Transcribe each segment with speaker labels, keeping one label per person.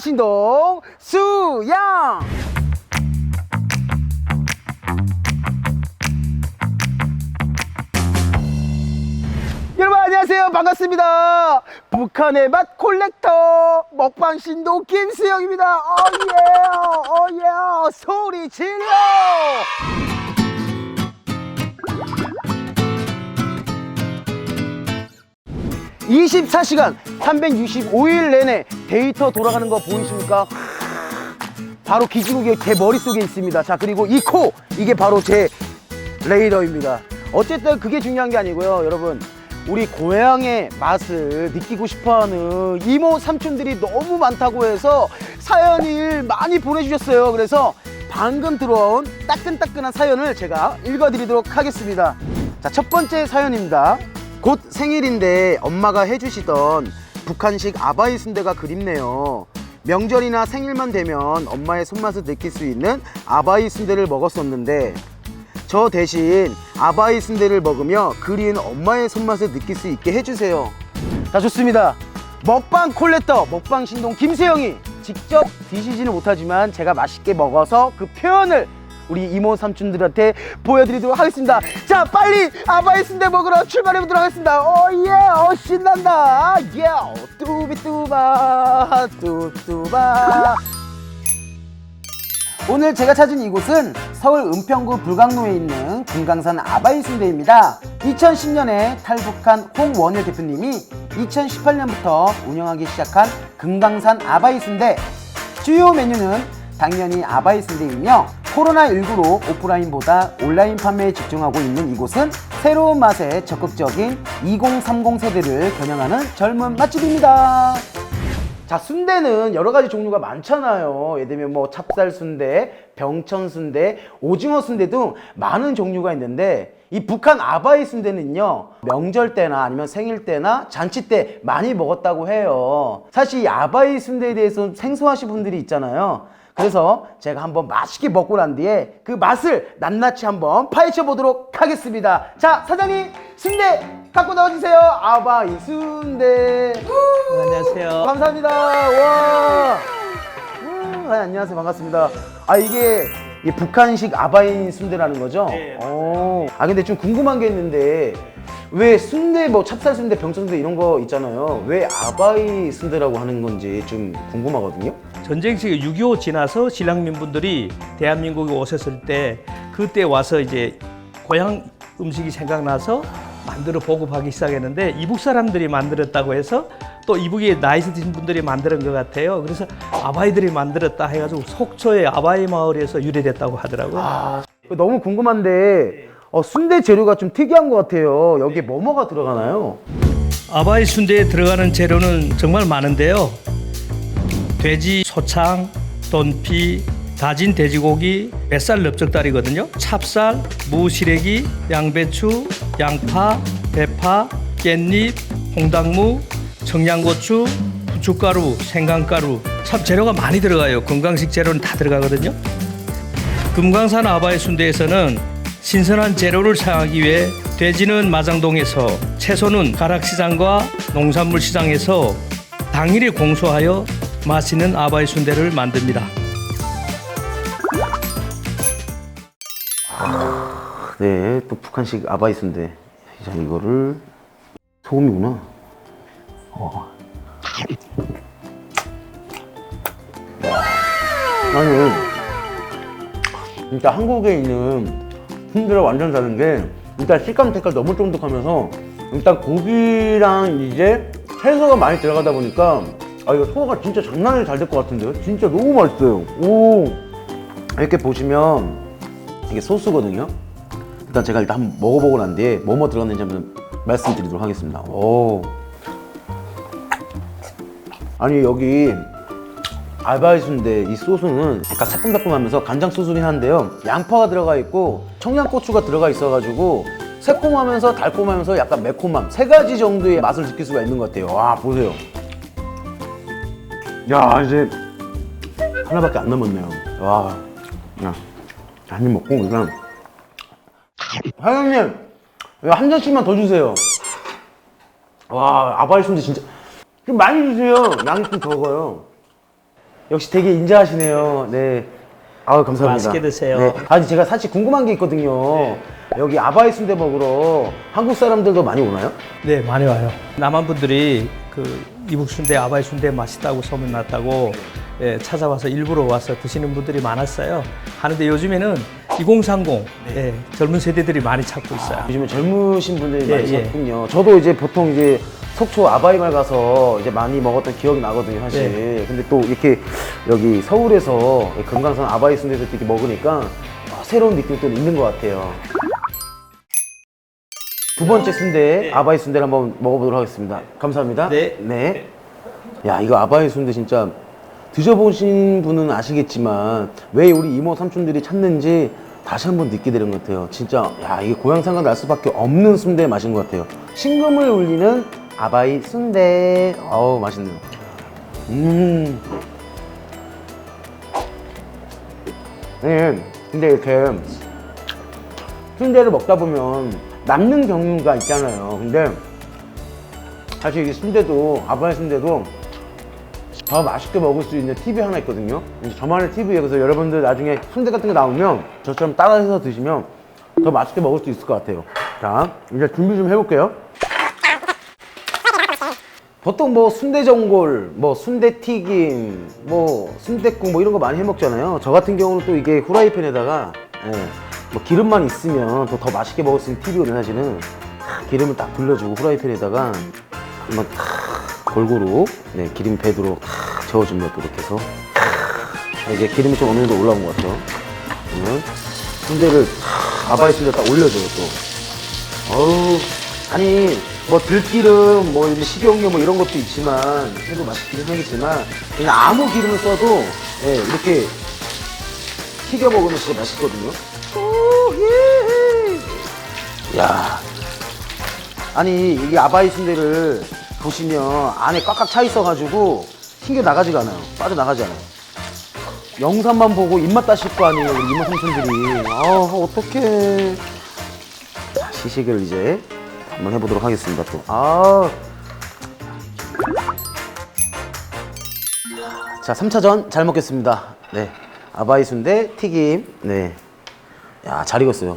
Speaker 1: 먹방신동 수양 여러분 안녕하세요. 반갑습니다. 북한의 맛 콜렉터 먹방 신동 김수영입니다. 어예 어예 소리 질러. 24시간 365일 내내 데이터 돌아가는 거 보이십니까? 바로 기지국이 제 머릿속에 있습니다. 자, 그리고 이 코, 이게 바로 제 레이더입니다. 어쨌든 그게 중요한 게 아니고요. 여러분, 우리 고향의 맛을 느끼고 싶어 하는 이모, 삼촌들이 너무 많다고 해서 사연을 많이 보내주셨어요. 그래서 방금 들어온 따끈따끈한 사연을 제가 읽어드리도록 하겠습니다. 자, 첫 번째 사연입니다. 곧 생일인데 엄마가 해주시던 북한식 아바이 순대가 그립네요. 명절이나 생일만 되면 엄마의 손맛을 느낄 수 있는 아바이 순대를 먹었었는데 저 대신 아바이 순대를 먹으며 그리운 엄마의 손맛을 느낄 수 있게 해주세요. 자 좋습니다. 먹방 콜렉터 먹방 신동 김세영이 직접 드시지는 못하지만 제가 맛있게 먹어서 그 표현을 우리 이모 삼촌들한테 보여드리도록 하겠습니다. 자 빨리 아바이 순대 먹으러 출발해 보도록 하겠습니다. 오 예 어 신난다. 예 뚜비뚜바 뚜뚜바 오늘 제가 찾은 이곳은 서울 은평구 불광로에 있는 금강산 아바이 순대입니다. 2010년에 탈북한 홍원효 대표님이 2018년부터 운영하기 시작한 금강산 아바이 순대. 주요 메뉴는 당연히 아바이 순대이며 코로나19로 오프라인보다 온라인 판매에 집중하고 있는 이곳은 새로운 맛에 적극적인 2030 세대를 겨냥하는 젊은 맛집입니다. 자 순대는 여러 가지 종류가 많잖아요. 예를 들면 뭐 찹쌀 순대, 병천 순대, 오징어 순대 등 많은 종류가 있는데 이 북한 아바이 순대는요 명절 때나 아니면 생일 때나 잔치 때 많이 먹었다고 해요. 사실 이 아바이 순대에 대해서 생소하신 분들이 있잖아요 그래서 제가 한번 맛있게 먹고 난 뒤에 그 맛을 낱낱이 한번 파헤쳐 보도록 하겠습니다 자 사장님 순대 갖고 나와주세요 아바이 순대
Speaker 2: 안녕하세요.
Speaker 1: 감사합니다. 와. 음, 아, 안녕하세요. 반갑습니다. 아 이게 이 북한식 아바이 순대라는 거죠?
Speaker 2: 네,
Speaker 1: 어. 아 근데 좀 궁금한 게 있는데 왜 순대 뭐 찹쌀 순대, 병천 순대 이런 거 있잖아요. 왜 아바이 순대라고 하는 건지 좀 궁금하거든요.
Speaker 2: 전쟁 시기 6.25 지나서 신랑민분들이 대한민국에 오셨을 때 그때 와서 이제 고향 음식이 생각나서 만들어 보급하기 시작했는데 이북 사람들이 만들었다고 해서 또 이북에 나이 드신 분들이 만드는 것 같아요. 그래서 아바이들이 만들었다 해가지고 속초의 아바이 마을에서 유래됐다고 하더라고요.
Speaker 1: 아 너무 궁금한데 어, 순대 재료가 좀 특이한 것 같아요. 여기 뭐뭐가 들어가나요?
Speaker 2: 아바이 순대에 들어가는 재료는 정말 많은데요. 돼지 소창, 돈피, 다진 돼지고기, 뱃살 넓적다리거든요. 찹쌀, 무시래기, 양배추, 양파, 대파, 깻잎, 홍당무, 청양고추, 부춧가루, 생강가루. 참 재료가 많이 들어가요. 건강식 재료는 다 들어가거든요. 금강산 아바이 순대에서는 신선한 재료를 사용하기 위해 돼지는 마장동에서 채소는 가락시장과 농산물 시장에서 당일에 공수하여 맛있는 아바이 순대를 만듭니다.
Speaker 1: 네, 또 북한식 아바이 순대. 자, 이거를 소금이구나. 어. 나는 진짜 한국에 있는 순대랑 완전 다른 게 일단 식감 색깔 너무 쫀득하면서 일단 고기랑 이제 채소가 많이 들어가다 보니까 아 이거 소화가 진짜 장난이 잘 될 것 같은데요? 진짜 너무 맛있어요. 오 이렇게 보시면 이게 소스거든요. 일단 제가 일단 한번 먹어보고 난 뒤에 뭐뭐 들어갔는지 한번 말씀드리도록 하겠습니다. 오. 아니 여기 알바이 순대 이 소스는 약간 새콤달콤하면서 간장 소스긴 한데요. 양파가 들어가 있고 청양고추가 들어가 있어가지고 새콤하면서 달콤하면서 약간 매콤함 세 가지 정도의 맛을 느낄 수가 있는 것 같아요. 와 보세요. 야 이제 하나밖에 안 남았네요. 와, 야, 한 입 먹고 그냥 사장님 한 잔씩만 더 주세요. 와 아바이 순대 진짜 좀 많이 주세요. 양이 좀 적어요. 역시 되게 인자하시네요. 네. 아유, 감사합니다.
Speaker 2: 맛있게 드세요.
Speaker 1: 네. 아니, 제가 사실 궁금한 게 있거든요. 여기 아바이 순대 먹으러 한국 사람들도 많이 오나요?
Speaker 2: 네, 많이 와요. 남한 분들이 그 이북 순대, 아바이 순대 맛있다고 소문 났다고 예, 찾아와서 일부러 와서 드시는 분들이 많았어요. 하는데 요즘에는 2030 예, 젊은 세대들이 많에 찾고 있어요.
Speaker 1: 요즘에 젊으신 분들이
Speaker 2: 예,
Speaker 1: 많이
Speaker 2: 예.
Speaker 1: 찾군요. 저도 이제 보통 이제 속초 아바이말 가서 이제 많이 먹었던 기억이 나거든요, 사실.
Speaker 2: 네.
Speaker 1: 근데 또 이렇게 여기 서울에서 금강산 아바이 순대도 이렇게 먹으니까 아, 새로운 느낌이 또 있는 것 같아요. 두 번째 순대, 아바이 순대를 한번 먹어보도록 하겠습니다. 감사합니다.
Speaker 2: 네.
Speaker 1: 네. 야, 이거 아바이 순대 진짜 드셔보신 분은 아시겠지만 왜 우리 이모 삼촌들이 찾는지 다시 한번 느끼게 되는 것 같아요. 진짜 야 이게 고향 생각 날 수밖에 없는 순대 맛인 것 같아요. 신금을 울리는 아바이 순대. 어우 맛있네요. 음. 네, 근데 이렇게 순대를 먹다 보면 남는 경우가 있잖아요. 근데 사실 이 순대도 아바이 순대도 더 맛있게 먹을 수 있는 팁이 하나 있거든요. 저만의 팁이에요. 그래서 여러분들 나중에 순대 같은 거 나오면 저처럼 따라해서 드시면 더 맛있게 먹을 수 있을 것 같아요. 자, 이제 준비 좀 해볼게요. 보통 뭐 순대전골, 뭐 순대튀김, 뭐 순대국 뭐 이런 거 많이 해 먹잖아요. 저 같은 경우는 또 이게 후라이팬에다가 예, 뭐 기름만 있으면 또더 맛있게 먹을 수 있는 팁이거든요. 사실은 탁 기름을 딱 불려주고 후라이팬에다가 한번 탁 골고루 네, 기름 배도록 탁 저어줍니다. 또 이렇게 해서 탁. 이제 기름이 좀 어느 정도 올라온 것 같죠. 그러면 순대를 탁 아바이 순대 딱 올려줘요 또. 어우, 아니, 뭐 들기름, 뭐 식용유 뭐 이런 것도 있지만, 해도 맛있긴 하겠지만, 그냥 아무 기름을 써도, 예, 이렇게 튀겨 먹으면 진짜 맛있거든요. 오, 예. 야. 아니, 이게 아바이 순대를 보시면 안에 꽉꽉 차 있어가지고 튕겨 나가지가 않아요. 빠져 나가지 않아요. 영상만 보고 입맛 따실 거 아니에요, 우리 이모 삼촌들이. 아, 어떡해. 자, 시식을 이제 한번 해보도록 하겠습니다, 또. 아. 자, 3차전 잘 먹겠습니다. 네. 아바이 순대, 튀김. 네. 야, 잘 익었어요.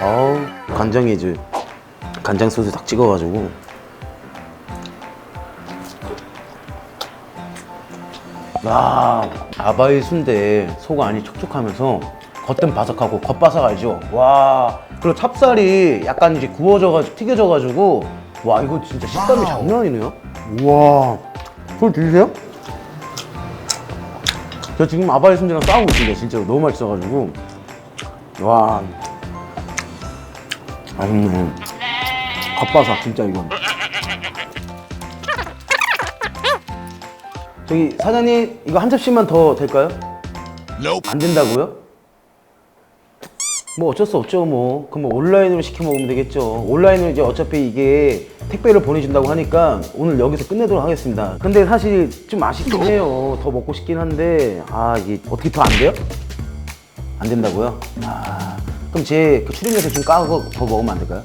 Speaker 1: 어우, 간장에 이제 간장 소스 딱 찍어가지고. 야, 아바이 순대 속 안이 촉촉하면서 겉은 바삭하고 겉바삭 알죠? 와, 그리고 찹쌀이 약간 이제 구워져가지고 튀겨져가지고 와 이거 진짜 식감이 장난 아니네요. 우와, 그걸 드세요? 저 지금 아바이 순대랑 싸우고 있습니다. 진짜로 너무 맛있어가지고 와, 맛있네. 겉바삭 진짜 이건. 저기 사장님 이거 한 접시만 더 될까요? 안 된다고요? 뭐 어쩔 수 없죠 뭐 그럼 뭐 온라인으로 시켜 먹으면 되겠죠 온라인으로 이제 어차피 이게 택배를 보내준다고 하니까 오늘 여기서 끝내도록 하겠습니다 근데 사실 좀 아쉽긴 해요 더 먹고 싶긴 한데 아 이게 어떻게 더 안 돼요? 안 된다고요? 아 그럼 제 그 출연료에서 좀 까고 더 먹으면 안 될까요?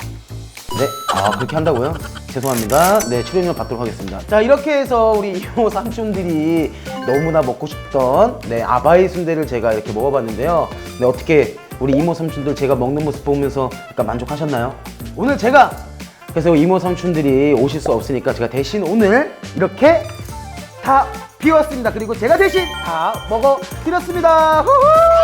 Speaker 1: 네, 아 그렇게 한다고요? 죄송합니다. 네, 출연료 받도록 하겠습니다. 자, 이렇게 해서 우리 이모 삼촌들이 너무나 먹고 싶던 네 아바이 순대를 제가 이렇게 먹어봤는데요. 네, 어떻게 우리 이모 삼촌들 제가 먹는 모습 보면서 약간 만족하셨나요? 오늘 제가 그래서 이모 삼촌들이 오실 수 없으니까 제가 대신 오늘 이렇게 다 비웠습니다. 그리고 제가 대신 다 먹어드렸습니다. 후후!